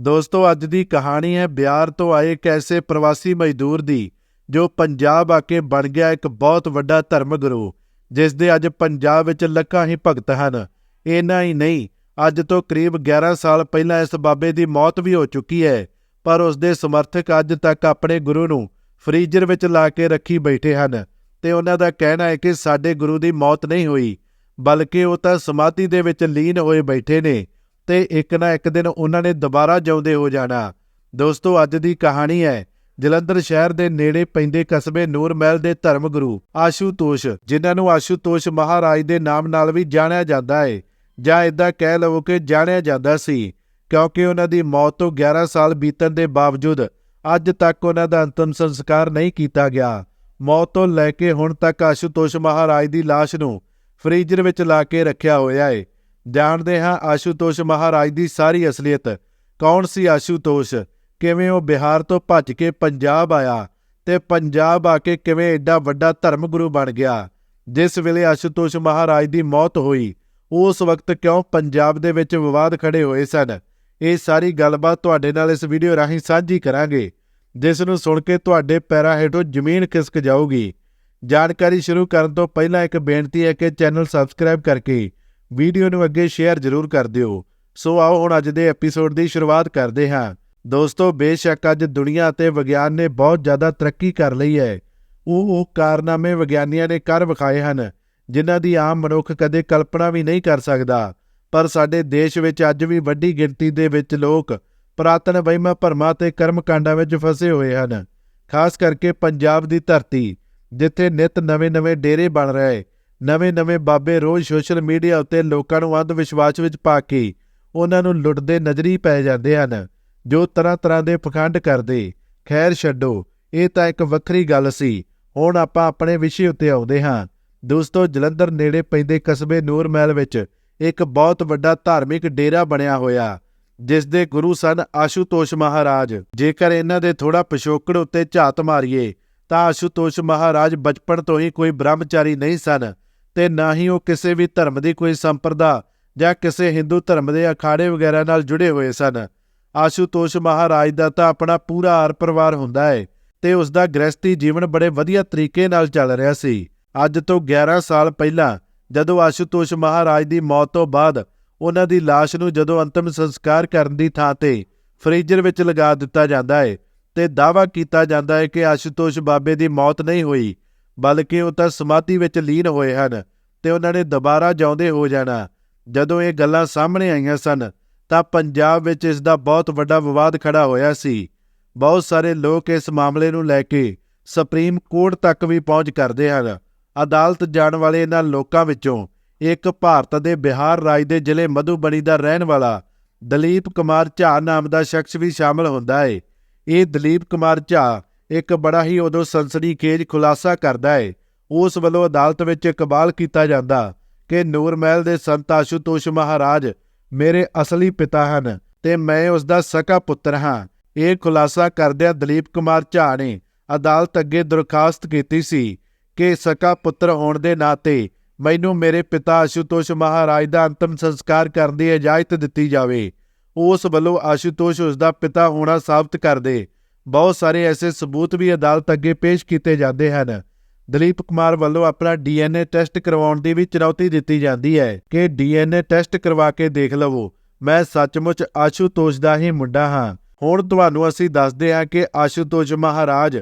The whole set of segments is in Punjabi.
ਦੋਸਤੋ, ਅੱਜ ਦੀ ਕਹਾਣੀ ਹੈ ਬਿਹਾਰ ਤੋਂ ਆਏ ਇੱਕ ਐਸੇ ਪ੍ਰਵਾਸੀ ਮਜ਼ਦੂਰ ਦੀ, ਜੋ ਪੰਜਾਬ ਆ ਕੇ ਬਣ ਗਿਆ ਇੱਕ ਬਹੁਤ ਵੱਡਾ ਧਰਮ ਗੁਰੂ ਜਿਸ ਦੇ ਅੱਜ ਪੰਜਾਬ ਵਿੱਚ ਲੱਖਾਂ ਹੀ ਭਗਤ ਹਨ। ਇੰਨਾ ਹੀ ਨਹੀਂ, ਅੱਜ ਤੋਂ ਕਰੀਬ 11 ਸਾਲ ਪਹਿਲਾਂ ਇਸ ਬਾਬੇ ਦੀ ਮੌਤ ਵੀ ਹੋ ਚੁੱਕੀ ਹੈ, ਪਰ ਉਸ ਦੇ ਸਮਰਥਕ ਅੱਜ ਤੱਕ ਆਪਣੇ ਗੁਰੂ ਨੂੰ ਫ੍ਰੀਜ਼ਰ ਵਿੱਚ ਲਾ ਕੇ ਰੱਖੀ ਬੈਠੇ ਹਨ, ਤੇ ਉਹਨਾਂ ਦਾ ਕਹਿਣਾ ਹੈ ਕਿ ਸਾਡੇ ਗੁਰੂ ਦੀ ਮੌਤ ਨਹੀਂ ਹੋਈ, ਬਲਕਿ ਉਹ ਤਾਂ ਸਮਾਧੀ ਦੇ ਵਿੱਚ ਲੀਨ ਹੋਏ ਬੈਠੇ ਨੇ। ਤੇ ਇੱਕ ਨਾ ਇੱਕ ਦਿਨ ਉਹਨਾਂ ਨੇ ਦੁਬਾਰਾ ਜਿਉਂਦੇ ਹੋ ਜਾਣਾ। ਦੋਸਤੋ, ਅੱਜ ਦੀ ਕਹਾਣੀ ਹੈ, ਜਲੰਧਰ ਸ਼ਹਿਰ ਦੇ ਨੇੜੇ ਪੈਂਦੇ ਕਸਬੇ ਨੂਰ ਮਹਿਲ ਦੇ ਧਰਮ ਗੁਰੂ ਆਸ਼ੂਤੋਸ਼, ਜਿਨ੍ਹਾਂ ਨੂੰ ਆਸ਼ੂਤੋਸ਼ ਮਹਾਰਾਜ ਦੇ ਨਾਮ ਨਾਲ ਵੀ ਜਾਣਿਆ ਜਾਂਦਾ ਹੈ ਜਾਂ ਇਦਾਂ ਕਹਿ ਲਵੋ ਕਿ ਜਾਣਿਆ ਜਾਂਦਾ ਸੀ, ਕਿਉਂਕਿ ਉਹਨਾਂ ਦੀ ਮੌਤ ਤੋਂ 11 ਸਾਲ ਬੀਤਣ ਦੇ ਬਾਵਜੂਦ ਅੱਜ ਤੱਕ ਉਹਨਾਂ ਦਾ ਅੰਤਮ ਸੰਸਕਾਰ ਨਹੀਂ ਕੀਤਾ ਗਿਆ। ਮੌਤ ਤੋਂ ਲੈ ਕੇ ਹੁਣ ਤੱਕ ਆਸ਼ੂਤੋਸ਼ ਮਹਾਰਾਜ ਦੀ ਲਾਸ਼ ਨੂੰ ਫ੍ਰੀਜ਼ਰ ਵਿੱਚ ਲਾ ਕੇ ਰੱਖਿਆ ਹੋਇਆ ਹੈ ਜਾਣਦੇ ਹਾਂ ਆਸ਼ੂਤੋਸ਼ ਮਹਾਰਾਜ ਦੀ ਸਾਰੀ ਅਸਲੀਅਤ। ਕੌਣ ਸੀ ਆਸ਼ੂਤੋਸ਼? ਕਿਵੇਂ ਉਹ ਬਿਹਾਰ ਤੋਂ ਭੱਜ ਕੇ ਪੰਜਾਬ ਆਇਆ ਤੇ ਪੰਜਾਬ ਆ ਕੇ ਕਿਵੇਂ ਐਡਾ ਵੱਡਾ ਧਰਮ ਗੁਰੂ ਬਣ ਗਿਆ? ਜਿਸ ਵੇਲੇ ਆਸ਼ੂਤੋਸ਼ ਮਹਾਰਾਜ ਦੀ ਮੌਤ ਹੋਈ, ਉਸ ਵਕਤ ਕਿਉਂ ਪੰਜਾਬ ਦੇ ਵਿੱਚ ਵਿਵਾਦ ਖੜੇ ਹੋਏ ਸਨ? ਇਹ ਸਾਰੀ ਗੱਲਬਾਤ ਤੁਹਾਡੇ ਨਾਲ ਇਸ ਵੀਡੀਓ ਰਾਹੀਂ ਸਾਂਝੀ ਕਰਾਂਗੇ, ਜਿਸ ਨੂੰ ਸੁਣ ਕੇ ਤੁਹਾਡੇ ਪੈਰਾਂ ਹੇਠੋਂ ਜ਼ਮੀਨ ਖਿਸਕ ਜਾਊਗੀ। ਜਾਣਕਾਰੀ ਸ਼ੁਰੂ ਕਰਨ ਤੋਂ ਪਹਿਲਾਂ ਇੱਕ ਬੇਨਤੀ ਹੈ ਕਿ ਚੈਨਲ ਸਬਸਕ੍ਰਾਈਬ ਕਰਕੇ ਵੀਡੀਓ ਨੂੰ ਅੱਗੇ ਸ਼ੇਅਰ ਜ਼ਰੂਰ ਕਰ ਦਿਓ। ਸੋ ਆਓ ਹੁਣ ਅੱਜ ਦੇ ਐਪੀਸੋਡ ਦੀ ਸ਼ੁਰੂਆਤ ਕਰਦੇ ਹਾਂ। ਦੋਸਤੋ, ਬੇਸ਼ੱਕ ਅੱਜ ਦੁਨੀਆ ਅਤੇ ਵਿਗਿਆਨ ਨੇ ਬਹੁਤ ਜ਼ਿਆਦਾ ਤਰੱਕੀ ਕਰ ਲਈ ਹੈ। ਉਹ ਉਹ ਕਾਰਨਾਮੇ ਵਿਗਿਆਨੀਆਂ ਨੇ ਕਰ ਵਿਖਾਏ ਹਨ, ਜਿਨ੍ਹਾਂ ਦੀ ਆਮ ਮਨੁੱਖ ਕਦੇ ਕਲਪਨਾ ਵੀ ਨਹੀਂ ਕਰ ਸਕਦਾ। ਪਰ ਸਾਡੇ ਦੇਸ਼ ਵਿੱਚ ਅੱਜ ਵੀ ਵੱਡੀ ਗਿਣਤੀ ਦੇ ਵਿੱਚ ਲੋਕ ਪੁਰਾਤਨ ਵਹਿਮਾਂ ਭਰਮਾਂ ਤੇ ਕਰਮਕਾਂਡਾਂ ਵਿੱਚ ਫਸੇ ਹੋਏ ਹਨ। ਖਾਸ ਕਰਕੇ ਪੰਜਾਬ ਦੀ ਧਰਤੀ, ਜਿੱਥੇ ਨਿਤ ਨਵੇਂ-ਨਵੇਂ ਡੇਰੇ ਬਣ ਰਹੇ ਨਵੇਂ-ਨਵੇਂ ਬਾਬੇ ਰੋਜ਼ ਸੋਸ਼ਲ ਮੀਡੀਆ ਉੱਤੇ ਲੋਕਾਂ ਨੂੰ ਅੰਧ ਵਿਸ਼ਵਾਸ ਵਿੱਚ ਪਾ ਕੇ ਉਹਨਾਂ ਨੂੰ ਲੁੱਟਦੇ ਨਜ਼ਰੀ ਪੈ ਜਾਂਦੇ ਹਨ, ਜੋ ਤਰ੍ਹਾਂ-ਤਰ੍ਹਾਂ ਦੇ ਪਖੰਡ ਕਰਦੇ। ਖੈਰ ਛੱਡੋ, ਇਹ ਤਾਂ ਇੱਕ ਵੱਖਰੀ ਗੱਲ ਸੀ। ਹੁਣ ਆਪਾਂ ਆਪਣੇ ਵਿਸ਼ੇ ਉੱਤੇ ਆਉਂਦੇ ਹਾਂ। ਦੋਸਤੋ, ਜਲੰਧਰ ਨੇੜੇ ਪੈਂਦੇ ਕਸਬੇ ਨੂਰ ਮਹਿਲ ਵਿੱਚ ਇੱਕ ਬਹੁਤ ਵੱਡਾ ਧਾਰਮਿਕ ਡੇਰਾ ਬਣਿਆ ਹੋਇਆ ਜਿਸ ਦੇ ਗੁਰੂ ਸਨ ਆਸ਼ੂਤੋਸ਼ ਮਹਾਰਾਜ। ਜੇਕਰ ਇਹਨਾਂ ਦੇ ਥੋੜਾ ਪਿਛੋਕੜ ਉੱਤੇ ਝਾਤ ਮਾਰੀਏ, ਤਾਂ ਆਸ਼ੂਤੋਸ਼ ਮਹਾਰਾਜ ਬਚਪਨ ਤੋਂ ਹੀ ਕੋਈ ਬ੍ਰਹਮਚਾਰੀ ਨਹੀਂ ਸਨ। ਤੇ ਨਾ ਹੀ ਉਹ ਕਿਸੇ ਵੀ ਧਰਮ ਦੀ ਕੋਈ ਸੰਪਰਦਾ ਜਾਂ ਕਿਸੇ ਹਿੰਦੂ ਧਰਮ ਦੇ ਅਖਾੜੇ ਵਗੈਰਾ ਨਾਲ ਜੁੜੇ ਹੋਏ ਸਨ। ਆਸ਼ੂਤੋਸ਼ ਮਹਾਰਾਜ ਦਾ ਤਾਂ ਆਪਣਾ ਪੂਰਾ ਆਰ ਪਰਿਵਾਰ ਹੁੰਦਾ ਹੈ ਤੇ ਉਸ ਦਾ ਗ੍ਰਸਤੀ ਜੀਵਨ ਬੜੇ ਵਧੀਆ ਤਰੀਕੇ ਨਾਲ ਚੱਲ ਰਿਹਾ ਸੀ। ਅੱਜ ਤੋਂ 11 ਸਾਲ ਪਹਿਲਾਂ ਜਦੋਂ ਆਸ਼ੂਤੋਸ਼ ਮਹਾਰਾਜ ਦੀ ਮੌਤ ਤੋਂ ਬਾਅਦ ਉਹਨਾਂ ਦੀ ਲਾਸ਼ ਨੂੰ ਜਦੋਂ ਅੰਤਮ ਸੰਸਕਾਰ ਕਰਨ ਦੀ ਥਾਂ ਤੇ ਫ੍ਰੀਜ਼ਰ ਵਿੱਚ ਲਗਾ ਦਿੱਤਾ ਜਾਂਦਾ ਹੈ ਤੇ ਦਾਅਵਾ ਕੀਤਾ ਜਾਂਦਾ ਹੈ ਕਿ ਆਸ਼ੂਤੋਸ਼ ਬਾਬੇ ਦੀ ਮੌਤ ਨਹੀਂ ਹੋਈ ਬਲਕਿ ਉਹ ਤਾਂ ਸਮਾਧੀ ਵਿੱਚ ਲੀਨ ਹੋਏ ਹਨ ਤੇ ਉਹਨਾਂ ਨੇ ਦੁਬਾਰਾ ਜਾਉਂਦੇ ਹੋ ਜਾਣਾ। ਜਦੋਂ ਇਹ ਗੱਲਾਂ ਸਾਹਮਣੇ ਆਈਆਂ ਸਨ, ਤਾਂ ਪੰਜਾਬ ਵਿੱਚ ਇਸ ਦਾ ਬਹੁਤ ਵੱਡਾ ਵਿਵਾਦ ਖੜਾ ਹੋਇਆ ਸੀ। ਬਹੁਤ ਸਾਰੇ ਲੋਕ ਇਸ ਮਾਮਲੇ ਨੂੰ ਲੈ ਕੇ ਸੁਪਰੀਮ ਕੋਰਟ ਤੱਕ ਵੀ ਪਹੁੰਚ ਕਰਦੇ ਹਨ। ਅਦਾਲਤ ਜਾਣ ਵਾਲੇ ਇਹਨਾਂ ਲੋਕਾਂ ਵਿੱਚੋਂ ਇੱਕ ਭਾਰਤ ਦੇ ਬਿਹਾਰ ਰਾਜ ਦੇ ਜ਼ਿਲ੍ਹੇ ਮਧੂਬਨੀ ਦਾ ਰਹਿਣ ਵਾਲਾ ਦਲੀਪ ਕੁਮਾਰ ਝਾ ਨਾਮ ਦਾ ਸ਼ਖਸ ਵੀ ਸ਼ਾਮਲ ਹੁੰਦਾ ਹੈ ਇਹ ਦਲੀਪ ਕੁਮਾਰ ਝਾ ਇੱਕ ਬੜਾ ਹੀ ਉਦੋਂ ਸਨਸਨੀਖੇਜ ਖੁਲਾਸਾ ਕਰਦਾ ਹੈ ਉਸ ਵੱਲੋਂ ਅਦਾਲਤ ਵਿੱਚ ਇਕਬਾਲ ਕੀਤਾ ਜਾਂਦਾ ਕਿ ਨੂਰਮਹਿਲ ਦੇ ਸੰਤ ਆਸ਼ੂਤੋਸ਼ ਮਹਾਰਾਜ ਮੇਰੇ ਅਸਲੀ ਪਿਤਾ ਹਨ ਤੇ ਮੈਂ ਉਸ ਦਾ ਸਕਾ ਪੁੱਤਰ ਹਾਂ। ਇਹ ਖੁਲਾਸਾ ਕਰਦਿਆਂ ਦਲੀਪ ਕੁਮਾਰ ਝਾ ਨੇ ਅਦਾਲਤ ਅੱਗੇ ਦਰਖਾਸਤ ਕੀਤੀ ਸੀ ਕਿ ਸਕਾ ਪੁੱਤਰ ਹੋਣ ਦੇ ਨਾਤੇ ਮੈਨੂੰ ਮੇਰੇ ਪਿਤਾ ਆਸ਼ੂਤੋਸ਼ ਮਹਾਰਾਜ ਦਾ ਅੰਤਮ ਸੰਸਕਾਰ ਕਰਨ ਦੀ ਇਜਾਜ਼ਤ ਦਿੱਤੀ ਜਾਵੇ। ਉਸ ਵੱਲੋਂ ਆਸ਼ੂਤੋਸ਼ ਉਸ ਦਾ ਪਿਤਾ ਹੋਣਾ ਸਾਬਤ ਕਰਦੇ ਬਹੁਤ ਸਾਰੇ ਐਸੇ ਸਬੂਤ ਵੀ ਅਦਾਲਤ ਅੱਗੇ ਪੇਸ਼ ਕੀਤੇ ਜਾਂਦੇ ਹਨ। ਦਲੀਪ ਕੁਮਾਰ ਵੱਲੋਂ ਆਪਣਾ ਡੀਐਨਏ ਟੈਸਟ ਕਰਵਾਉਣ ਦੀ ਵੀ ਚੁਣੌਤੀ ਦਿੱਤੀ ਜਾਂਦੀ ਹੈ ਕਿ ਡੀਐਨਏ ਟੈਸਟ ਕਰਵਾ ਕੇ ਦੇਖ ਲਵੋ। ਮੈਂ ਸੱਚਮੁੱਚ ਆਸ਼ੂਤੋਸ਼ ਦਾ ਹੀ ਮੁੰਡਾ ਹਾਂ। ਹੁਣ ਤੁਹਾਨੂੰ ਅਸੀਂ ਦੱਸਦੇ ਹਾਂ ਕਿ ਆਸ਼ੂਤੋਸ਼ ਮਹਾਰਾਜ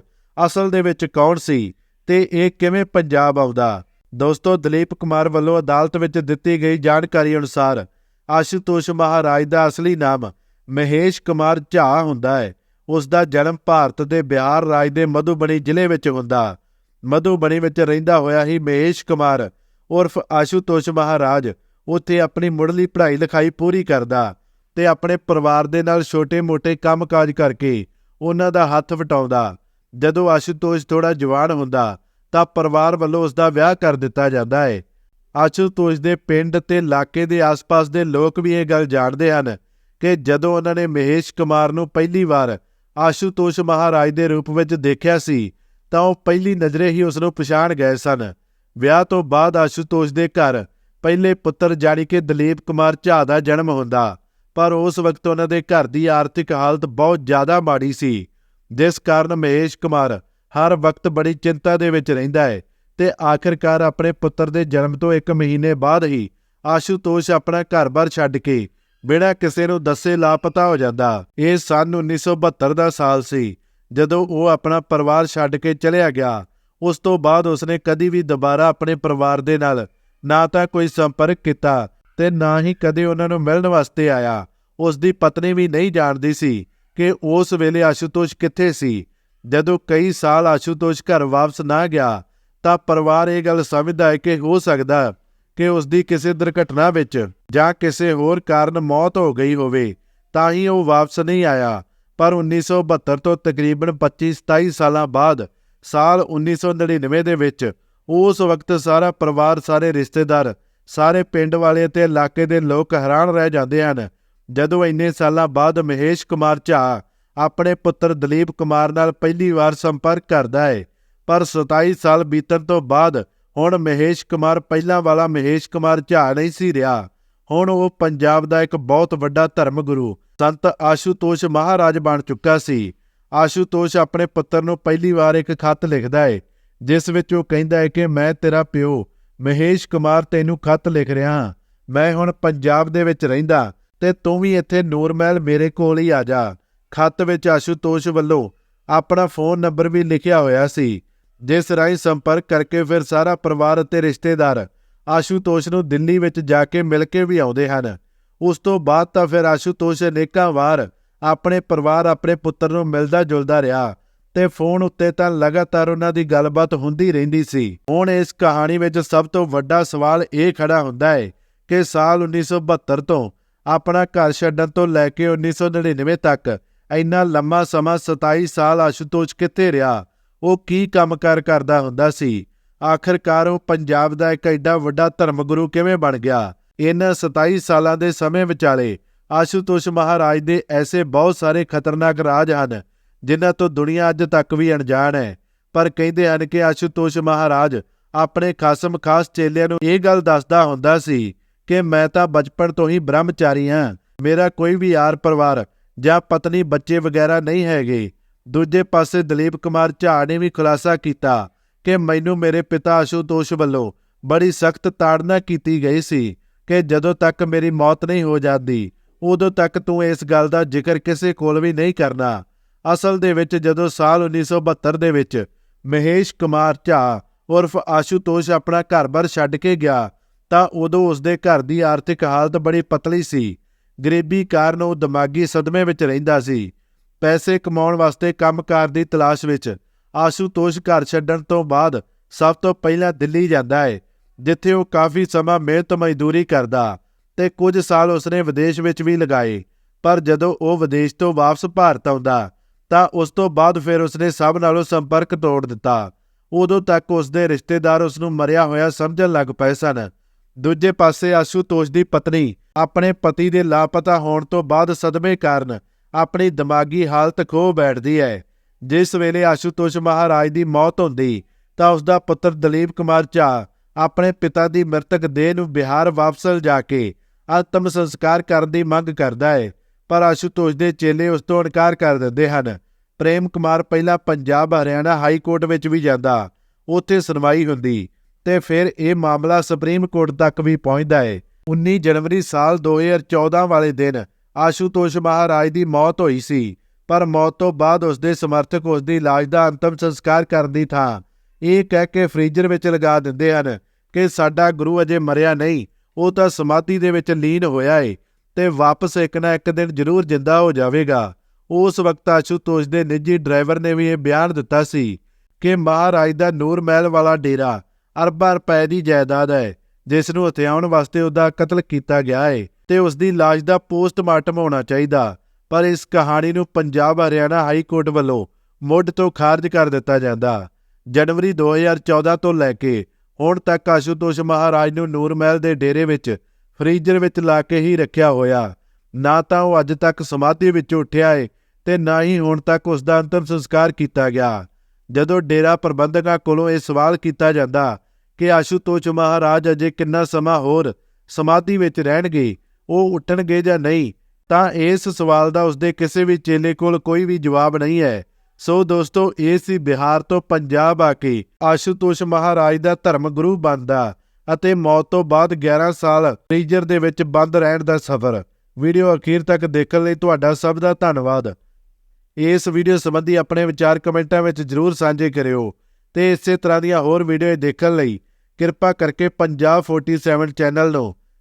ਅਸਲ ਦੇ ਵਿੱਚ ਕੌਣ ਸੀ ਤੇ ਇਹ ਕਿਵੇਂ ਪੰਜਾਬ ਆਉਂਦਾ। ਦੋਸਤੋ, ਦਲੀਪ ਕੁਮਾਰ ਵੱਲੋਂ ਅਦਾਲਤ ਵਿੱਚ ਦਿੱਤੀ ਗਈ ਜਾਣਕਾਰੀ ਅਨੁਸਾਰ ਆਸ਼ੂਤੋਸ਼ ਮਹਾਰਾਜ ਦਾ ਅਸਲੀ ਨਾਮ ਮਹੇਸ਼ ਕੁਮਾਰ ਝਾ ਹੁੰਦਾ ਹੈ। ਉਸ ਦਾ ਜਨਮ ਭਾਰਤ ਦੇ ਬਿਹਾਰ ਰਾਜ ਦੇ ਮਧੂਬਨੀ ਜ਼ਿਲ੍ਹੇ ਵਿੱਚ ਹੁੰਦਾ। ਮਧੂਬਨੀ ਵਿੱਚ ਰਹਿੰਦਾ ਹੋਇਆ ਹੀ ਮਹੇਸ਼ ਕੁਮਾਰ ਉਰਫ ਆਸ਼ੂਤੋਸ਼ ਮਹਾਰਾਜ ਉੱਥੇ ਆਪਣੀ ਮੁੱਢਲੀ ਪੜ੍ਹਾਈ ਲਿਖਾਈ ਪੂਰੀ ਕਰਦਾ ਤੇ ਆਪਣੇ ਪਰਿਵਾਰ ਦੇ ਨਾਲ ਛੋਟੇ-ਮੋਟੇ ਕੰਮਕਾਜ ਕਰਕੇ ਉਹਨਾਂ ਦਾ ਹੱਥ ਵਟਾਉਂਦਾ। ਜਦੋਂ ਆਸ਼ੂਤੋਸ਼ ਥੋੜਾ ਜਵਾਨ ਹੁੰਦਾ ਤਾਂ ਪਰਿਵਾਰ ਵੱਲੋਂ ਉਸ ਦਾ ਵਿਆਹ ਕਰ ਦਿੱਤਾ ਜਾਂਦਾ ਹੈ। ਆਸ਼ੂਤੋਸ਼ ਦੇ ਪਿੰਡ ਤੇ ਇਲਾਕੇ ਦੇ ਆਸ-ਪਾਸ ਦੇ ਲੋਕ ਵੀ ਇਹ ਗੱਲ ਜਾਣਦੇ ਹਨ ਕਿ ਜਦੋਂ ਉਹਨਾਂ ਨੇ ਮਹੇਸ਼ ਕੁਮਾਰ ਨੂੰ ਪਹਿਲੀ ਵਾਰ ਆਸ਼ੂਤੋਸ਼ ਮਹਾਰਾਜ ਦੇ ਰੂਪ ਵਿੱਚ ਦੇਖਿਆ ਸੀ, ਤਾਂ ਉਹ ਪਹਿਲੀ ਨਜ਼ਰੇ ਹੀ ਉਸ ਨੂੰ ਪਛਾਣ ਗਏ ਸਨ। ਵਿਆਹ ਤੋਂ ਬਾਅਦ ਆਸ਼ੂਤੋਸ਼ ਦੇ ਘਰ ਪਹਿਲੇ ਪੁੱਤਰ ਜਾਣੀ ਕਿ ਦਲੀਪ ਕੁਮਾਰ ਝਾ ਦਾ ਜਨਮ ਹੁੰਦਾ, ਪਰ ਉਸ ਵਕਤ ਉਹਨਾਂ ਦੇ ਘਰ ਦੀ ਆਰਥਿਕ ਹਾਲਤ ਬਹੁਤ ਜ਼ਿਆਦਾ ਮਾੜੀ ਸੀ। ਜਿਸ ਕਾਰਨ ਮਹੇਸ਼ ਕੁਮਾਰ ਹਰ ਵਕਤ ਬੜੀ ਚਿੰਤਾ ਦੇ ਵਿੱਚ ਰਹਿੰਦਾ ਹੈ ਤੇ ਆਖਿਰਕਾਰ ਆਪਣੇ ਪੁੱਤਰ ਦੇ ਜਨਮ ਤੋਂ 1 ਮਹੀਨੇ ਬਾਅਦ ਹੀ ਆਸ਼ੂਤੋਸ਼ ਆਪਣਾ ਘਰ-ਬਾਰ ਛੱਡ ਕੇ ਬਿਨਾਂ ਕਿਸੇ ਨੂੰ ਦੱਸੇ ਲਾਪਤਾ ਹੋ ਜਾਂਦਾ। ਇਹ ਸਨ 1972 ਦਾ ਸਾਲ ਸੀ, ਜਦੋਂ ਉਹ ਆਪਣਾ ਪਰਿਵਾਰ ਛੱਡ ਕੇ ਚਲਿਆ ਗਿਆ। ਉਸ ਤੋਂ ਬਾਅਦ ਉਸਨੇ ਕਦੀ ਵੀ ਦੁਬਾਰਾ ਆਪਣੇ ਪਰਿਵਾਰ ਦੇ ਨਾਲ ਨਾ ਤਾਂ ਕੋਈ ਸੰਪਰਕ ਕੀਤਾ ਤੇ ਨਾ ਹੀ ਕਦੇ ਉਹਨਾਂ ਨੂੰ ਮਿਲਣ ਵਾਸਤੇ ਆਇਆ। ਉਸ ਦੀ ਪਤਨੀ ਵੀ ਨਹੀਂ ਜਾਣਦੀ ਸੀ ਕਿ ਉਸ ਵੇਲੇ ਆਸ਼ੂਤੋਸ਼ ਕਿੱਥੇ ਸੀ। ਜਦੋਂ ਕਈ ਸਾਲ ਆਸ਼ੂਤੋਸ਼ ਘਰ ਵਾਪਸ ਨਾ ਗਿਆ, ਤਾਂ ਪਰਿਵਾਰ ਇਹ ਗੱਲ ਸਮਝਦਾ ਹੈ ਕਿ ਹੋ ਸਕਦਾ ਕਿ ਉਸ ਦੀ ਕਿਸੇ ਦੁਰਘਟਨਾ ਵਿੱਚ ਜਾਂ ਕਿਸੇ ਹੋਰ ਕਾਰਨ ਮੌਤ ਹੋ ਗਈ ਹੋਵੇ, ਤਾਂ ਹੀ ਉਹ ਵਾਪਸ ਨਹੀਂ ਆਇਆ। ਪਰ 1972 ਤੋਂ ਤਕਰੀਬਨ 25-27 ਸਾਲਾਂ ਬਾਅਦ, ਸਾਲ 1999 ਦੇ ਵਿੱਚ, ਉਸ ਵਕਤ ਸਾਰਾ ਪਰਿਵਾਰ, ਸਾਰੇ ਰਿਸ਼ਤੇਦਾਰ, ਸਾਰੇ ਪਿੰਡ ਵਾਲੇ ਤੇ ਇਲਾਕੇ ਦੇ ਲੋਕ ਹੈਰਾਨ ਰਹਿ ਜਾਂਦੇ ਹਨ। ਜਦੋਂ ਇੰਨੇ ਸਾਲਾਂ ਬਾਅਦ ਮਹੇਸ਼ ਕੁਮਾਰ ਝਾ ਆਪਣੇ ਪੁੱਤਰ ਦਲੀਪ ਕੁਮਾਰ ਨਾਲ ਪਹਿਲੀ ਵਾਰ ਸੰਪਰਕ ਕਰਦਾ ਹੈ ਪਰ 27 ਸਾਲ ਬੀਤਣ ਤੋਂ ਬਾਅਦ ਹੁਣ ਮਹੇਸ਼ ਕੁਮਾਰ ਪਹਿਲਾਂ ਵਾਲਾ ਮਹੇਸ਼ ਕੁਮਾਰ ਝਾ ਨਹੀਂ ਸੀ ਰਿਹਾ। ਹੁਣ ਉਹ ਪੰਜਾਬ ਦਾ ਇੱਕ ਬਹੁਤ ਵੱਡਾ ਧਰਮ ਗੁਰੂ ਸੰਤ ਆਸ਼ੂਤੋਸ਼ ਮਹਾਰਾਜ ਬਣ ਚੁੱਕਾ ਸੀ। ਆਸ਼ੂਤੋਸ਼ ਆਪਣੇ ਪੁੱਤਰ ਨੂੰ ਪਹਿਲੀ ਵਾਰ ਇੱਕ ਖੱਤ ਲਿਖਦਾ ਹੈ ਜਿਸ ਵਿੱਚ ਉਹ ਕਹਿੰਦਾ ਹੈ ਕਿ ਮੈਂ ਤੇਰਾ ਪਿਓ, ਮਹੇਸ਼ ਕੁਮਾਰ ਤੈਨੂੰ ਖੱਤ ਲਿਖ ਰਿਹਾ ਹਾਂ। ਮੈਂ ਹੁਣ ਪੰਜਾਬ ਦੇ ਵਿੱਚ ਰਹਿੰਦਾ ਤੇ ਤੂੰ ਵੀ ਇੱਥੇ ਨੂਰਮਹਿਲ ਮੇਰੇ ਕੋਲ ਹੀ ਆ ਜਾ। ਖੱਤ ਵਿੱਚ ਆਸ਼ੂਤੋਸ਼ ਵੱਲੋਂ ਆਪਣਾ ਫੋਨ ਨੰਬਰ ਵੀ ਲਿਖਿਆ ਹੋਇਆ ਸੀ। ਜਿਸ ਰਾਹੀਂ ਸੰਪਰਕ ਕਰਕੇ ਫਿਰ ਸਾਰਾ ਪਰਿਵਾਰ ਅਤੇ ਰਿਸ਼ਤੇਦਾਰ ਆਸ਼ੂਤੋਸ਼ ਨੂੰ ਦਿੱਲੀ ਵਿੱਚ ਜਾ ਕੇ ਮਿਲ ਕੇ ਵੀ ਆਉਂਦੇ ਹਨ। ਉਸ ਤੋਂ ਬਾਅਦ ਤਾਂ ਫਿਰ ਆਸ਼ੂਤੋਸ਼ ਅਨੇਕਾਂ ਵਾਰ ਆਪਣੇ ਪਰਿਵਾਰ, ਆਪਣੇ ਪੁੱਤਰ ਨੂੰ ਮਿਲਦਾ ਜੁਲਦਾ ਰਿਹਾ ਤੇ ਫੋਨ ਉੱਤੇ ਤਾਂ ਲਗਾਤਾਰ ਉਹਨਾਂ ਦੀ ਗੱਲਬਾਤ ਹੁੰਦੀ ਰਹਿੰਦੀ ਸੀ। ਹੁਣ ਇਸ ਕਹਾਣੀ ਵਿੱਚ ਸਭ ਤੋਂ ਵੱਡਾ ਸਵਾਲ ਇਹ ਖੜਾ ਹੁੰਦਾ ਹੈ ਕਿ ਸਾਲ 1972 ਤੋਂ ਆਪਣਾ ਘਰ ਛੱਡਣ ਤੋਂ ਲੈ ਕੇ 1999 ਤੱਕ ਇੰਨਾ ਲੰਮਾ ਸਮਾਂ 27 ਸਾਲ ਆਸ਼ੂਤੋਸ਼ ਕਿੱਥੇ ਰਿਹਾ? ਉਹ ਕੀ ਕੰਮਕਾਰ ਕਰਦਾ ਹੁੰਦਾ ਸੀ? ਆਖਰਕਾਰ ਉਹ ਪੰਜਾਬ ਦਾ ਇੱਕ ਐਡਾ ਵੱਡਾ ਧਰਮ ਗੁਰੂ ਕਿਵੇਂ ਬਣ ਗਿਆ? ਇਹਨਾਂ 27 ਸਾਲਾਂ ਦੇ ਸਮੇਂ ਵਿਚਾਲੇ ਆਸ਼ੂਤੋਸ਼ ਮਹਾਰਾਜ ਦੇ ਐਸੇ ਬਹੁਤ ਸਾਰੇ ਖਤਰਨਾਕ ਰਾਜ ਹਨ, ਜਿਨ੍ਹਾਂ ਤੋਂ ਦੁਨੀਆ ਅੱਜ ਤੱਕ ਵੀ ਅਣਜਾਣ ਹੈ। ਪਰ ਕਹਿੰਦੇ ਹਨ ਕਿ ਆਸ਼ੂਤੋਸ਼ ਮਹਾਰਾਜ ਆਪਣੇ ਖਾਸਮ ਖਾਸ ਚੇਲਿਆਂ ਨੂੰ ਇਹ ਗੱਲ ਦੱਸਦਾ ਹੁੰਦਾ ਸੀ ਕਿ ਮੈਂ ਤਾਂ ਬਚਪਨ ਤੋਂ ਹੀ ਬ੍ਰਹਮਚਾਰੀ ਹਾਂ, ਮੇਰਾ ਕੋਈ ਵੀ ਯਾਰ ਪਰਿਵਾਰ ਜਾਂ ਪਤਨੀ, ਬੱਚੇ ਵਗੈਰਾ ਨਹੀਂ ਹੈਗੇ। ਦੂਜੇ ਪਾਸੇ ਦਲੀਪ ਕੁਮਾਰ ਝਾੜ ਨੇ ਵੀ ਖੁਲਾਸਾ ਕੀਤਾ ਕਿ ਮੈਨੂੰ ਮੇਰੇ ਪਿਤਾ ਆਸ਼ੂਤੋਸ਼ ਵੱਲੋਂ ਬੜੀ ਸਖਤ ਤਾੜਨਾ ਕੀਤੀ ਗਈ ਸੀ ਕਿ ਜਦੋਂ ਤੱਕ ਮੇਰੀ ਮੌਤ ਨਹੀਂ ਹੋ ਜਾਂਦੀ, ਉਦੋਂ ਤੱਕ ਤੂੰ ਇਸ ਗੱਲ ਦਾ ਜ਼ਿਕਰ ਕਿਸੇ ਕੋਲ ਵੀ ਨਹੀਂ ਕਰਨਾ। ਅਸਲ ਦੇ ਵਿੱਚ ਜਦੋਂ ਸਾਲ 1972 ਦੇ ਵਿੱਚ ਮਹੇਸ਼ ਕੁਮਾਰ ਝਾ ਉਰਫ ਆਸ਼ੂਤੋਸ਼ ਆਪਣਾ ਘਰ-ਬਾਰ ਛੱਡ ਕੇ ਗਿਆ, ਤਾਂ ਉਦੋਂ ਉਸਦੇ ਘਰ ਦੀ ਆਰਥਿਕ ਹਾਲਤ ਬੜੀ ਪਤਲੀ ਸੀ। ਗਰੀਬੀ ਕਾਰਨ ਉਹ ਦਿਮਾਗੀ ਸਦਮੇ ਵਿੱਚ ਰਹਿੰਦਾ ਸੀ। ਪੈਸੇ ਕਮਾਉਣ ਵਾਸਤੇ ਕੰਮਕਾਰ ਦੀ ਤਲਾਸ਼ ਵਿੱਚ ਆਸ਼ੂਤੋਸ਼ ਘਰ ਛੱਡਣ ਤੋਂ ਬਾਅਦ ਸਭ ਤੋਂ ਪਹਿਲਾਂ ਦਿੱਲੀ ਜਾਂਦਾ ਹੈ ਜਿੱਥੇ ਉਹ ਕਾਫੀ ਸਮਾਂ ਮਿਹਨਤ ਮਜ਼ਦੂਰੀ ਕਰਦਾ ਤੇ ਕੁਝ ਸਾਲ ਉਸਨੇ ਵਿਦੇਸ਼ ਵਿੱਚ ਵੀ ਲਗਾਏ। ਪਰ ਜਦੋਂ ਉਹ ਵਿਦੇਸ਼ ਤੋਂ ਵਾਪਸ ਭਾਰਤ ਆਉਂਦਾ, ਤਾਂ ਉਸ ਤੋਂ ਬਾਅਦ ਫਿਰ ਉਸਨੇ ਸਭ ਨਾਲੋਂ ਸੰਪਰਕ ਤੋੜ ਦਿੱਤਾ। ਉਦੋਂ ਤੱਕ ਉਸਦੇ ਰਿਸ਼ਤੇਦਾਰ ਉਸ ਨੂੰ ਮਰਿਆ ਹੋਇਆ ਸਮਝਣ ਲੱਗ ਪਏ ਸਨ। ਦੂਜੇ ਪਾਸੇ ਆਸ਼ੂਤੋਸ਼ ਦੀ ਪਤਨੀ ਆਪਣੇ ਪਤੀ ਦੇ ਲਾਪਤਾ ਹੋਣ ਤੋਂ ਬਾਅਦ ਸਦਮੇ ਕਾਰਨ ਆਪਣੀ ਦਿਮਾਗੀ ਹਾਲਤ ਖੋ ਬੈਠਦੀ ਹੈ। ਜਿਸ ਵੇਲੇ ਆਸ਼ੂਤੋਸ਼ ਮਹਾਰਾਜ ਦੀ ਮੌਤ ਹੁੰਦੀ, ਤਾਂ ਉਸ ਦਾ ਪੁੱਤਰ ਦਲੀਪ ਕੁਮਾਰ ਝਾ ਆਪਣੇ ਪਿਤਾ ਦੀ ਮ੍ਰਿਤਕ ਦੇਹ ਨੂੰ ਬਿਹਾਰ ਵਾਪਸ ਲਿਜਾ ਕੇ ਆਤਮ ਸੰਸਕਾਰ ਕਰਨ ਦੀ ਮੰਗ ਕਰਦਾ ਹੈ। ਪਰ ਆਸ਼ੂਤੋਸ਼ ਦੇ ਚੇਲੇ ਉਸ ਤੋਂ ਇਨਕਾਰ ਕਰ ਦਿੰਦੇ ਹਨ। ਪ੍ਰੇਮ ਕੁਮਾਰ ਪਹਿਲਾਂ ਪੰਜਾਬ, ਹਰਿਆਣਾ ਹਾਈ ਕੋਰਟ ਵਿੱਚ ਵੀ ਜਾਂਦਾ, ਉੱਥੇ ਸੁਣਵਾਈ ਹੁੰਦੀ ਤੇ ਫਿਰ ਇਹ ਮਾਮਲਾ ਸੁਪਰੀਮ ਕੋਰਟ ਤੱਕ ਵੀ ਪਹੁੰਚਦਾ ਹੈ। 19 ਜਨਵਰੀ ਸਾਲ 2014 ਵਾਲੇ ਦਿਨ ਆਸ਼ੂਤੋਸ਼ ਮਹਾਰਾਜ ਦੀ ਮੌਤ ਹੋਈ ਸੀ, ਪਰ ਮੌਤ ਤੋਂ ਬਾਅਦ ਉਸ ਦੇ ਸਮਰਥਕ ਉਸ ਦੀ ਲਾਸ਼ ਦਾ ਅੰਤਮ ਸੰਸਕਾਰ ਕਰਨ ਦੀ ਥਾਂ ਇਹ ਕਹਿ ਕੇ ਫ੍ਰੀਜ਼ਰ ਵਿੱਚ ਲਗਾ ਦਿੰਦੇ ਹਨ ਕਿ ਸਾਡਾ ਗੁਰੂ ਅਜੇ ਮਰਿਆ ਨਹੀਂ, ਉਹ ਤਾਂ ਸਮਾਧੀ ਦੇ ਵਿੱਚ ਲੀਨ ਹੋਇਆ ਏ ਤੇ ਵਾਪਸ ਇੱਕ ਨਾ ਇੱਕ ਦਿਨ ਜ਼ਰੂਰ ਜਿੰਦਾ ਹੋ ਜਾਵੇਗਾ। ਉਸ ਵਕਤ ਆਸ਼ੂਤੋਸ਼ ਦੇ ਨਿੱਜੀ ਡਰਾਈਵਰ ਨੇ ਵੀ ਇਹ ਬਿਆਨ ਦਿੱਤਾ ਸੀ ਕਿ ਮਹਾਰਾਜ ਦਾ ਨੂਰ ਮਹਿਲ ਵਾਲਾ ਡੇਰਾ ਅਰਬਾਂ ਰੁਪਏ ਦੀ ਜਾਇਦਾਦ ਹੈ, ਜਿਸ ਨੂੰ ਹਥਿਆਉਣ ਵਾਸਤੇ ਉਹਦਾ ਕਤਲ ਕੀਤਾ ਗਿਆ ਹੈ ਤੇ ਉਸ ਦੀ ਲਾਸ਼ ਦਾ ਪੋਸਟਮਾਰਟਮ ਹੋਣਾ ਚਾਹੀਦਾ। ਪਰ ਇਸ ਕਹਾਣੀ ਨੂੰ ਪੰਜਾਬ ਹਰਿਆਣਾ ਹਾਈ ਕੋਰਟ ਵੱਲੋਂ ਮੁੱਢ ਤੋਂ ਖਾਰਜ ਕਰ ਦਿੱਤਾ ਜਾਂਦਾ। ਜਨਵਰੀ 2014 ਤੋਂ ਲੈ ਕੇ ਹੁਣ ਤੱਕ ਆਸ਼ੂਤੋਸ਼ ਮਹਾਰਾਜ ਨੂੰ ਨੂਰਮਹਿਲ ਦੇ ਡੇਰੇ ਵਿੱਚ ਫ੍ਰੀਜ਼ਰ ਵਿੱਚ ਲਾ ਕੇ ਹੀ ਰੱਖਿਆ ਹੋਇਆ। ਨਾ ਤਾਂ ਉਹ ਅੱਜ ਤੱਕ ਸਮਾਧੀ ਵਿੱਚ ਉੱਠਿਆ ਏ ਤੇ ਨਾ ਹੀ ਹੁਣ ਤੱਕ ਉਸ ਦਾ ਅੰਤਮ ਸੰਸਕਾਰ ਕੀਤਾ ਗਿਆ। ਜਦੋਂ ਡੇਰਾ ਪ੍ਰਬੰਧਕਾਂ ਕੋਲੋਂ ਇਹ ਸਵਾਲ ਕੀਤਾ ਜਾਂਦਾ ਕਿ ਆਸ਼ੂਤੋਸ਼ ਮਹਾਰਾਜ ਅਜੇ ਕਿੰਨਾ ਸਮਾਂ ਹੋਰ ਸਮਾਧੀ ਵਿੱਚ ਰਹਿਣਗੇ ਉਹ ਉੱਠਣਗੇ ਜਾਂ ਨਹੀਂ, ਤਾਂ ਇਸ ਸਵਾਲ ਦਾ ਉਸਦੇ ਕਿਸੇ ਵੀ ਚੇਲੇ ਕੋਲ ਕੋਈ ਵੀ ਜਵਾਬ ਨਹੀਂ ਹੈ। ਸੋ ਦੋਸਤੋ, ਇਹ ਸੀ ਬਿਹਾਰ ਤੋਂ ਪੰਜਾਬ ਆ ਕੇ ਆਸ਼ੂਤੋਸ਼ ਮਹਾਰਾਜ ਦਾ ਧਰਮ ਗੁਰੂ ਬਣਦਾ ਅਤੇ ਮੌਤ ਤੋਂ ਬਾਅਦ 11 ਸਾਲ ਫ੍ਰੀਜ਼ਰ ਦੇ ਵਿੱਚ ਬੰਦ ਰਹਿਣ ਦਾ ਸਫ਼ਰ। ਵੀਡੀਓ ਅਖੀਰ ਤੱਕ ਦੇਖਣ ਲਈ ਤੁਹਾਡਾ ਸਭ ਦਾ ਧੰਨਵਾਦ। ਇਸ ਵੀਡੀਓ ਸੰਬੰਧੀ ਆਪਣੇ ਵਿਚਾਰ ਕਮੈਂਟਾਂ ਵਿੱਚ ਜਰੂਰ ਸਾਂਝੇ ਕਰਿਓ ਤੇ ਇਸੇ ਤਰ੍ਹਾਂ ਦੀਆਂ ਹੋਰ ਵੀਡੀਓ ਦੇਖਣ ਲਈ ਕਿਰਪਾ ਕਰਕੇ ਪੰਜਾਬ 47 ਚੈਨਲ ਨੂੰ